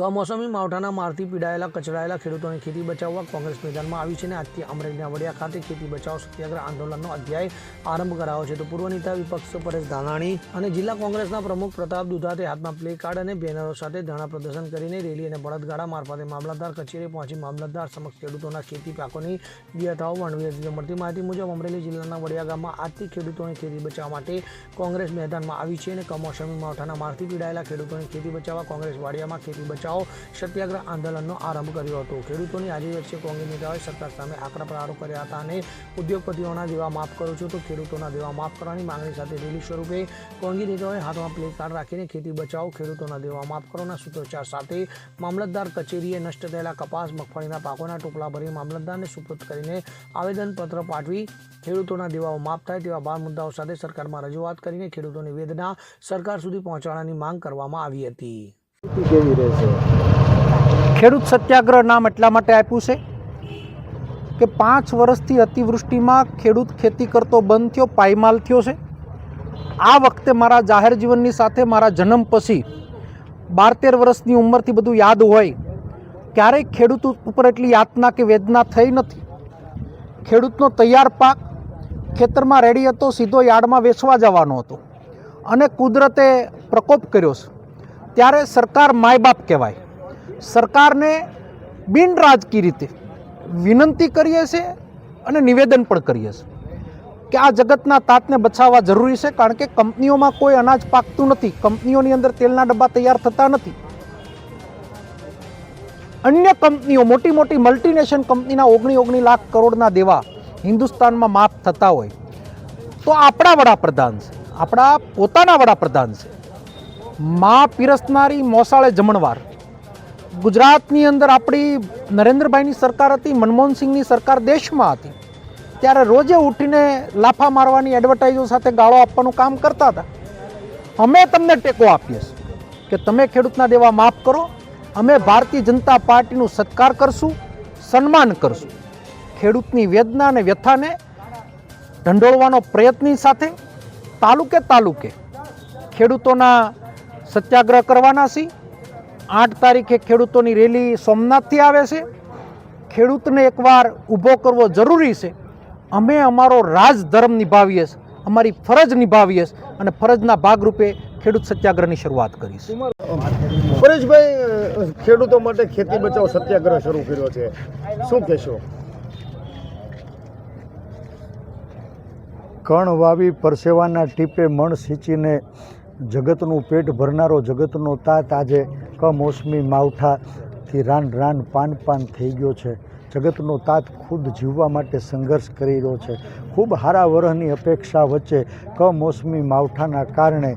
કમોસમી માવઠાના મારથી પીડાયેલા, કચડાયેલા ખેડૂતોની ખેતી બચાવવા કોંગ્રેસ મેદાનમાં આવી છે અને આજથી અમરેલીના વડિયા ખાતે ખેતી બચાવ સત્યાગ્રહ આંદોલનનો અધ્યાય આરંભ કરાયો છે. તો પૂર્વ નેતા વિપક્ષ પરેશ ધાનાણી અને જિલ્લા કોંગ્રેસના પ્રમુખ પ્રતાપ દુધાતે હાથમાં પ્લે કાર્ડ અને બેનરો સાથે ધરણા પ્રદર્શન કરીને રેલી અને બળદગાડા મારફતે મામલતદાર કચેરીએ પહોંચી મામલતદાર સમક્ષ ખેડૂતોના ખેતી પાકોની વ્યથાઓ વર્ણવી હતી. મળતી માહિતી મુજબ, અમરેલી જિલ્લાના વડિયા ગામમાં આજથી ખેડૂતોની ખેતી બચાવવા માટે કોંગ્રેસ મેદાનમાં આવી છે અને કમોસમી માવઠાના મારથી પીડાયેલા ખેડૂતોની ખેતી બચાવવા કોંગ્રેસ વાડિયામાં ખેતી બચાવો સત્યાગ્રહ આંદોલનનો આરંભ કર્યો હતો. ખેડૂતોની આજે વચ્ચે કોંગ્રેસ નેતાઓએ સરકાર સામે આકરા પ્રહારો કર્યા હતા અને ઉદ્યોગપતિઓના દેવા માફ કરો છો તો ખેડૂતોના દેવા માફ કરવાની માંગણી સાથે રેલી સ્વરૂપે કોંગ્રેસ નેતાઓએ હાથમાં પ્લે કાર્ડ રાખીને ખેતી બચાવો, ખેડૂતોના દેવા માફ કરોના સૂત્રોચ્ચાર સાથે મામલતદાર કચેરીએ નષ્ટ થયેલા કપાસ, મગફળીના પાકોના ટોપલા ભરી મામલતદારને સુપ્રત કરીને આવેદનપત્ર પાઠવી ખેડૂતોના દેવાઓ માફ થાય તેવા બાર મુદ્દાઓ સાથે સરકારમાં રજૂઆત કરીને ખેડૂતોની વેદના સરકાર સુધી પહોંચાડવાની માંગ કરવામાં આવી હતી. સ્થિતિ કેવી રહેશે? ખેડૂત સત્યાગ્રહ નામ એટલા માટે આપ્યું છે કે પાંચ વર્ષથી અતિવૃષ્ટિમાં ખેડૂત ખેતી કરતો બંધ થયો, પાયમાલ થયો છે. આ વખતે મારા જાહેર જીવનની સાથે મારા જન્મ પછી બાર તેર વર્ષની ઉંમરથી બધું યાદ હોય, ક્યારેય ખેડૂત ઉપર એટલી યાતના કે વેદના થઈ નથી. ખેડૂતનો તૈયાર પાક ખેતરમાં રેડી હતો, સીધો યાર્ડમાં વેચવા જવાનો હતો અને કુદરતે પ્રકોપ કર્યો છે. ત્યારે સરકાર માય બાપ કહેવાય. સરકારને બિન રાજકીય રીતે વિનંતી કરીએ છીએ અને નિવેદન પણ કરીએ છીએ કે આ જગતના તાતને બચાવવા જરૂરી છે, કારણ કે કંપનીઓમાં કોઈ અનાજ પાકતું નથી, કંપનીઓની અંદર તેલના ડબ્બા તૈયાર થતા નથી. અન્ય કંપનીઓ, મોટી મોટી મલ્ટીનેશનલ કંપનીના ઓગણી ઓગણી લાખ કરોડના દેવા હિન્દુસ્તાનમાં માફ થતા હોય. તો આપણા વડાપ્રધાન છે, આપણા પોતાના વડાપ્રધાન છે. માં પીરસનારી મોસાળે જમણવાર. ગુજરાતની અંદર આપણી નરેન્દ્રભાઈની સરકાર હતી, મનમોહનસિંહની સરકાર દેશમાં હતી. ત્યારે રોજે ઉઠીને લાફા મારવાની એડવર્ટાઇઝો સાથે ગાળો આપવાનું કામ કરતા હતા. અમે તમને ટેકો આપીએ કે તમે ખેડૂતના દેવા માફ કરો. અમે ભારતીય જનતા પાર્ટીનું સત્કાર કરશું, સન્માન કરશું. ખેડૂતની વેદના અને વ્યથાને ઢંઢોળવાનો પ્રયત્નની સાથે, તાલુકે તાલુકે ખેડૂતોના સત્યાગ્રહ કરવાના છીએ આઠ તારીખે ખેડૂતોની રેલી સોમનાથથી આવે છે. ખેડૂતને એકવાર ઊભો કરવો જરૂરી છે. અમે અમારો રાજધર્મ નિભાવીએ છીએ અમારી ફરજ નિભાવીએ છીએ અને ફરજના ભાગરૂપે ખેડૂત સત્યાગ્રહની શરૂઆત કરીશું. પરેશભાઈ ખેડૂતો માટે ખેતી બચાવ સત્યાગ્રહ શરૂ કર્યો છે. શું કહેશો? કણ વાવી પરસેવાના ટીપે મણ સિંચીને જગતનું પેટ ભરનારો જગતનો તાત આજે કમોસમી માવઠાથી રાન રાન પાન પાન થઈ ગયો છે. જગતનો તાત ખુદ જીવવા માટે સંઘર્ષ કરી રહ્યો છે. ખૂબ હારા વરહની અપેક્ષા વચ્ચે કમોસમી માવઠાના કારણે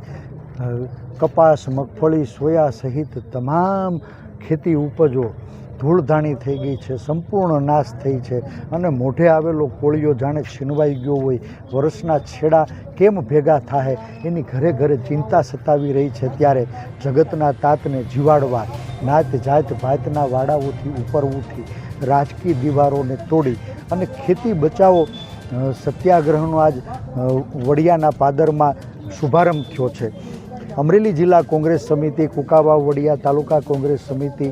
કપાસ, મગફળી, સોયા સહિત તમામ ખેતી ઉપજો ધૂળધાણી થઈ ગઈ છે, સંપૂર્ણ નાશ થઈ છે અને મોઢે આવેલો કોળિયો જાણે છીનવાઈ ગયો હોય, વર્ષના છેડા કેમ ભેગા થાય એની ઘરે ઘરે ચિંતા સતાવી રહી છે ત્યારે જગતના તાતને જીવાડવા, નાત જાત ભાતના વાડાઓથી ઉપર ઉઠી, રાજકીય દીવારોને તોડી અને ખેતી બચાવો સત્યાગ્રહનો આજ વડિયાના પાદરમાં શુભારંભ થયો છે. અમરેલી જિલ્લા કોંગ્રેસ સમિતિ કુકાવા વડિયા તાલુકા કોંગ્રેસ સમિતિ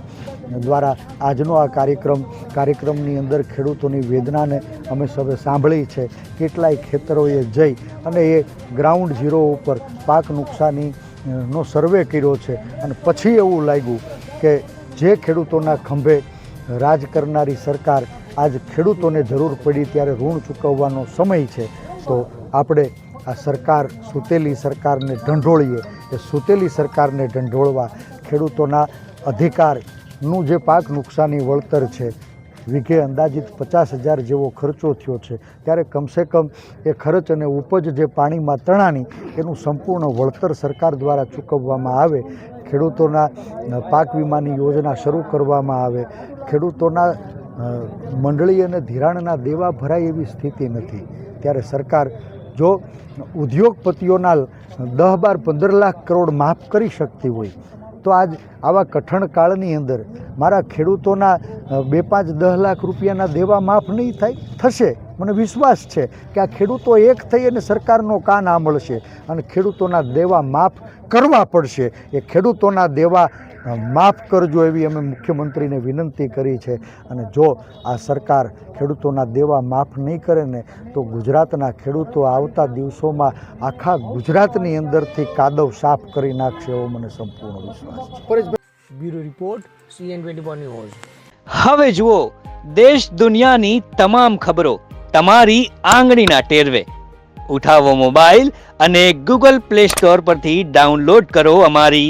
દ્વારા આજનો આ કાર્યક્રમ, કાર્યક્રમની અંદર ખેડૂતોની વેદનાને અમે સૌએ સાંભળી છે. કેટલાય ખેતરોએ જઈ અને એ ગ્રાઉન્ડ ઝીરો ઉપર પાક નુકસાની નો સર્વે કર્યો છે. અને પછી એવું લાગ્યું કે જે ખેડૂતોના ખંભે રાજ કરનારી સરકાર આજ ખેડૂતોને જરૂર પડી ત્યારે ઋણ ચૂકવવાનો સમય છે. તો આપણે આ સરકાર સૂતેલી સરકારને ઢંઢોળીએ એ સૂતેલી સરકારને ઢંઢોળવા ખેડૂતોના અધિકારનું જે પાક નુકસાની વળતર છે, વીઘે અંદાજિત પચાસ હજાર જેવો ખર્ચો થયો છે, ત્યારે કમસે કમ એ ખર્ચ અને ઉપજ જે પાણીમાં તણાની એનું સંપૂર્ણ વળતર સરકાર દ્વારા ચૂકવવામાં આવે, ખેડૂતોના પાક વીમાની યોજના શરૂ કરવામાં આવે, ખેડૂતોના મંડળી અને ધિરાણના દેવા ભરાય એવી સ્થિતિ નથી, ત્યારે સરકાર જો ઉદ્યોગપતિઓના દહ બાર પંદર લાખ કરોડ માફ કરી શકતી હોય, તો આજ આવા કઠણ કાળની અંદર મારા ખેડૂતોના બે પાંચ દહ લાખ રૂપિયાના દેવા માફ નહીં થાય? થશે. મને વિશ્વાસ છે કે આ ખેડૂતો એક થઈ અને સરકારનો કાન આંભળશે અને ખેડૂતોના દેવા માફ કરવા પડશે. એ ખેડૂતોના દેવા માફ કરજો એવી અમે મુખ્યમંત્રીને વિનંતી કરી છે. અને જો આ સરકાર ખેડૂતોના દેવા માફ નહીં કરે ને તો ગુજરાતના ખેડૂતો આવતા દિવસોમાં આખા ગુજરાતની અંદરથી કાદવ સાફ કરી નાખશે એવો મને સંપૂર્ણ વિશ્વાસ છે. Bureau report CN twenty news. હવે જુઓ દેશ દુનિયાની તમામ ખબરો તમારી આંગળીના ટેરવે. ઉઠાવો મોબાઈલ અને ગૂગલ પ્લે સ્ટોર પરથી ડાઉનલોડ કરો અમારી